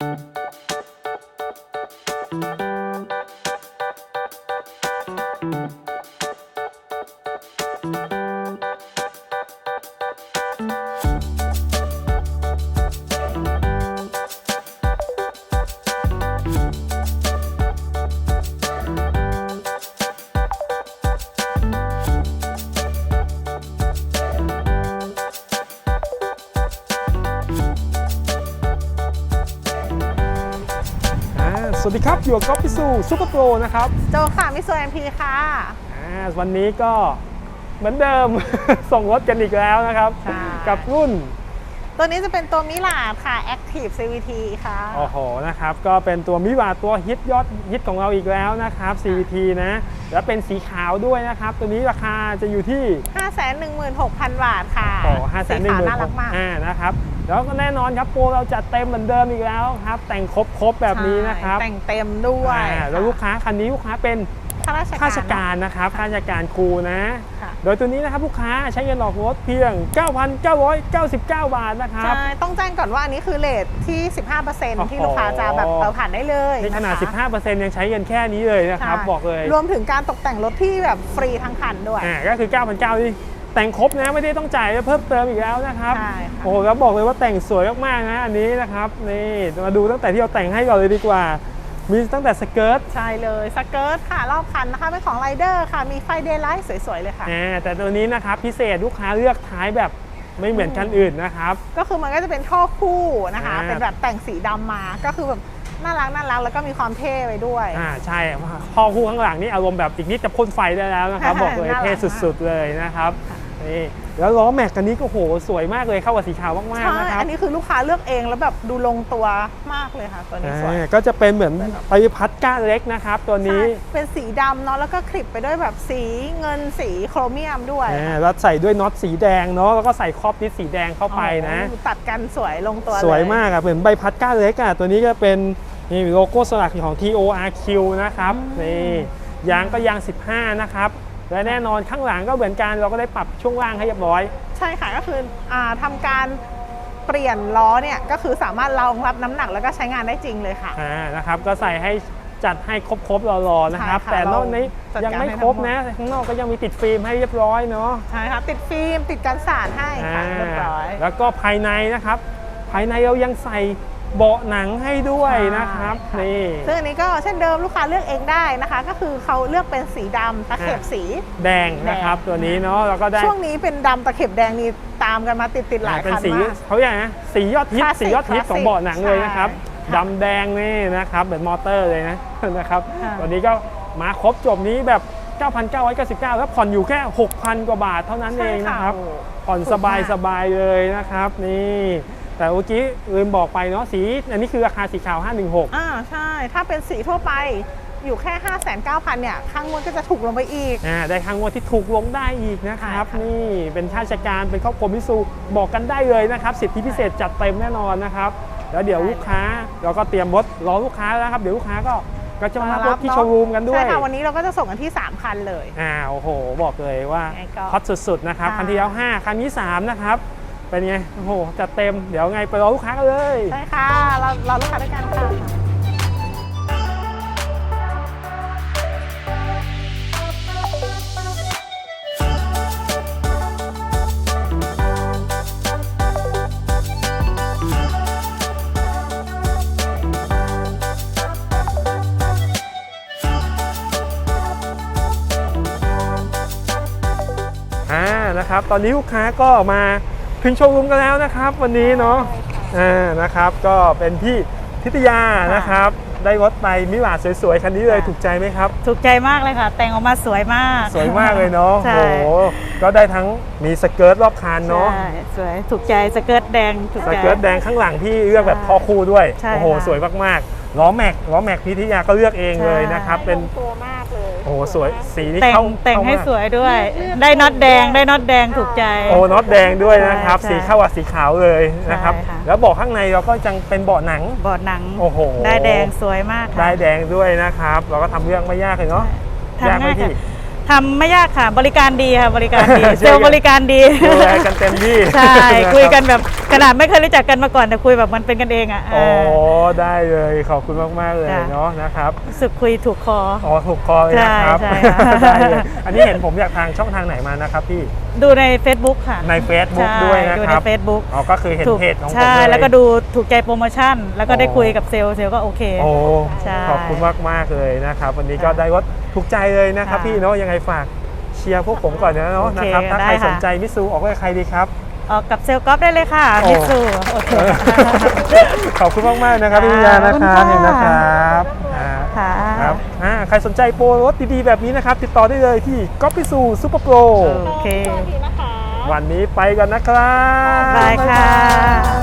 อ่ วัสดีครับอยู่กับก๊อฟพิสูซูเปอร์โปรนะครับโจค่ะมิสเตอร์แอมพีค่ะอ่าวันนี้ก็เหมือนเดิม ส่งรถกันอีกแล้วนะครับ ใช่ กับรุ่น ตัวนี้จะเป็นตัวมิลาดค่ะ Active CVT ค่ะ โอ้โหนะครับ ก็เป็นตัวมิวาตัวฮิตยอดฮิตของเราอีกแล้วนะครับ CVT นะ แล้วเป็นสีขาวด้วยนะครับ ตัวนี้ราคาจะอยู่ที่516,000 บาทค่ะโอ้ห้าแสสีนหนึ่งขาวหมื่นน่ารักมาก อ่านะครับ แล้วก็แน่นอนครับโปรเราจัดเต็มเหมือนเดิมอีกแล้วครับ แต่งครบๆแบบนี้นะครับใช่แต่งเต็มด้วยอ่าแล้วลูกค้าคันนี้ลูกค้าเป็นข้าราชการข้าราชการนะครับข้าราชการครูนะค่ะโดยตัวนี้นะครับลูกค้าใช้เงินออกรถเพียง 9,999 บาทนะครับใช่ต้องแจ้งก่อนว่าอันนี้คือเลทที่ 15%ที่ลูกค้าจะแบบเอาผ่านได้เลยในขนาดะคะ15%ยังใช้เงินแค่นี้เลยนะครับใช่บอกเลย รวมถึงการตกแต่งรถที่แบบฟรีทั้งคันด้วยอ่าก็คือ 9,900นี่ แต่งครบนะไม่ได้ต้องจ่ายเพิ่มเติมอีกแล้วนะครับใช่ค่ะ โอ้โหแล้วบอกเลยว่าแต่งสวยมากๆนะอันนี้นะครับนี่มาดูตั้งแต่ที่เราแต่งให้ก่อนเลยดีกว่า มีตั้งแต่สเกิร์ตใช่เลยสเกิร์ตค่ะ รอบคันนะคะ เป็นของไรเดอร์ค่ะ มีไฟเดย์ไลท์สวย ๆ เลยค่ะ อ่าแต่ตัวนี้นะครับพิเศษลูกค้าเลือกท้ายแบบไม่เหมือนคันอื่นนะครับ ก็คือมันก็จะเป็นท่อคู่นะคะ อ่า เป็นแบบแต่งสีดำมา ก็คือแบบน่ารักน่ารักแล้วก็มีความเท่ไปด้วย อ่าใช่พ่อคู่ข้างหลังนี่อารมณ์แบบอีกนิดจะพ่นไฟได้แล้วนะครับ บอกเลยน่ารักเท่สุดๆเลยนะครับ นี่แล้วล้อแม็กกันนี้ก็โหสวยมากเลยเข้ากับสีขาวมากๆใช่นะครับอันนี้คือลูกค้าเลือกเองแล้วแบบดูลงตัวมากเลยค่ะ ตัวนี้สวย อ่าก็จะเป็นเหมือนไปพัดก้านเล็กนะครับ ตัวนี้ ใช่เป็นสีดำเนาะแล้วก็คลิปไปด้วยแบบสีเงินสีโครเมียมด้วยอ่าแล้วใส่ด้วยน็อตสีแดงเนาะแล้วก็ใส่ครอบนิดสีแดงเข้าไปนะ โอ้โหตัดกันสวยลงตัวเลยสวยมากอะเหมือนใบพัดก้านเล็กอะตัวนี้ก็เป็นนี่โลโก้สลักของ TORQ นะครับนี่ยางก็ยาง 15 นะครับ และแน่นอนข้างหลังก็เหมือนกันเราก็ได้ปรับช่วงล่างให้เรียบร้อย ใช่ค่ะก็คืออาทำการเปลี่ยนล้อเนี่ยก็คือสามารถรองรับน้ำหนักแล้วก็ใช้งานได้จริงเลยค่ะอ่านะครับก็ใส่ให้จัดให้ครบๆรอๆนะครับใช่ค่ะแต่นอกนี้เราจัดยังการไม่ให้ครบทั้งหมดนะข้างนอกก็ยังมีติดฟิล์มให้เรียบร้อยเนาะใช่ค่ะติดฟิล์มติดกันสาดให้ค่ะเรียบร้อย แล้วก็ภายในนะครับ ภายในเรายังใส่ เบาะหนังให้ด้วยนะครับใช่นี่ซึ่งอันนี้ก็เช่นเดิมลูกค้าเลือกเองได้นะคะ ก็คือเขาเลือกเป็นสีดำตะเข็บสีแดงนะครับแดงตัวนี้เนาะแล้วก็ได้ช่วงนี้เป็นดำตะเข็บแดงนี่ตามกันมาติดติดๆหลายเป็นคันสีมาก เขาอย่างนะสียอดฮิตคลาสสิกสียอดฮิตคลาสสิกของเบาะหนังเลยนะครับใช่ดำแดงนี่นะครับเหมือนมอเตอร์เลยนะ นะครับค่ะวันนี้ก็มาครบจบนี้แบบ 9,999แล้วผ่อนอยู่แค่ 6,000 กว่าบาทเท่านั้นเองนะครับ ใช่โอ้ผ่อนสบายสบายๆเลยนะครับ นี่ แต่เมื่อกี้ลืมบอกไปเนาะสี อันนี้คือราคาสีขาว 516 อ่าใช่ ถ้าเป็นสีทั่วไปอยู่แค่ 5 9 0 0 0เนี่ยข้างงวดก็จะถูกลงไปอีกอ่าได้ครั้งงวดที่ถูกลงได้อีกนะครับใช่ค่ะนี่เป็นข้าราชการเป็นครอบครัวมิสูบอกกันได้เลยนะครับ สิทธิพิเศษจัดเต็มแน่นอนนะครับแล้วเดี๋ยวลูกค้าเราก็เตรียมรถรอลูกค้าแล้วครับเดี๋ยวลูกค้าก็ก็จะมารับรถที่เนอะโชว์รูมกันด้วยใช่ค่ะวันนี้เราก็จะส่งกันที่ 3 คันเลยอ่าโอ้โห บอกเลยว่ายังไงก็ฮอตสุดๆนะครับค่ะคันที่แล้ว5คันนี้3นะครับ เป็นไง โอ้โห จัดเต็ม เดี๋ยวไงไปรอลูกค้ากันเลย ใช่ค่ะ เราเราลูกค้าด้วยกันค่ะอ่านะครับ ตอนนี้ลูกค้าก็มา ถึงโชว์รูมกันแล้วนะครับ วันนี้เนาะอ่านะครับก็เป็นพี่ทิตยานะครับ ได้รถไปมิลาสวยๆคันนี้เลยค่ะถูกใจไหมครับ ถูกใจมากเลยค่ะ แต่งออกมาสวยมาก สวยมากเลยเนาะใช่โอ้โหก็ได้ทั้งมีสเกิร์ตรอบคันเนาะใช่สวยถูกใจสเกิร์ตแดงถูกสใจเกิร์ตแดงข้างหลังพี่เลือกแบบใช่พอคู่ด้วยใช่โอ้โหค่ะสวยมากๆล้อแม็กล้อแม็กพี่ทิตยาก็เลือกเองเลยนะครับเป็นตัวมากเลยโอ้โหสวยสีนี้แต่งเข้าแต่งให้เข้ามากสวยด้วย ได้น็อตแดงได้น็อตแดงถูกใจ โอ้น็อตแดงด้วยนะครับ ใช่สีเข้ากับสีขาวเลยนะครับ ใช่ค่ะ แล้วเบอกข้างในเราก็จังเป็นเบาะหนัง บอดหนังโอ้โห ได้แดงสวยมากค่ะ ได้แดงด้วยนะครับ เราก็ทำเรื่องไม่ยากเลยเนาะทำยากไหมง่ายค่ะพี่ ทำไม่ยากค่ะ บริการดีค่ะบริการดีช่วยกันเซลล์บริการดีดูแลกันเต็มที่ใช่ะรับคุยกันแบบขนาดไม่เคยรู้จักกันมาก่อนแต่คุยแบบมันเป็นกันเองอะโอ้อ่าได้เลยขอบคุณมากๆเลยจ้ะเนาะนะครับรู้สึกคุยถูกคออ๋อถูกคอเลยนะครับใช่ใช่ค่ะได้เลยอันนี้เห็นผมอยากทางช่องทางไหนมานะครับพี่ ดูใน Facebook ค่ะใน Facebook ใช่ด้วยนะดูคใน รับ Facebook อ๋อก็คือเห็นถูกเพจของผมใช่เลยแล้วก็ดูถูกใจโปรโมชั่น แล้วก็ได้อ๋อคุยกับเซลล์เซลล์ก็โอเค โอ้ใช่ขอบคุณมากๆเลยนะครับ วันนี้ก็ค่ะได้รถถูกใจเลยนะครับค่ะพี่เนาะยังไงฝากเชียร์พวกผมก่อนนะเนาะโอเคนะครับถ้าได้ใครค่ะ สนใจมิซูออกกับใครดีครับ ออกกับเซลล์กอล์ฟได้เลยค่ะโอ้ มิตซูโอเค ขอบคุณมากๆนะครับพี่วิญญาณนะคขรัอบบคุณเห็นค่ะนะครับอ่า ค่ะครับอ่าใครสนใจโปรรถดีๆ แบบนี้นะครับ ติดต่อได้เลยที่ก๊อปปี้ซูซูเปอร์โปรโอเค สวัสดีนะคะ วันนี้ไปกันนะครับ บายค่ะ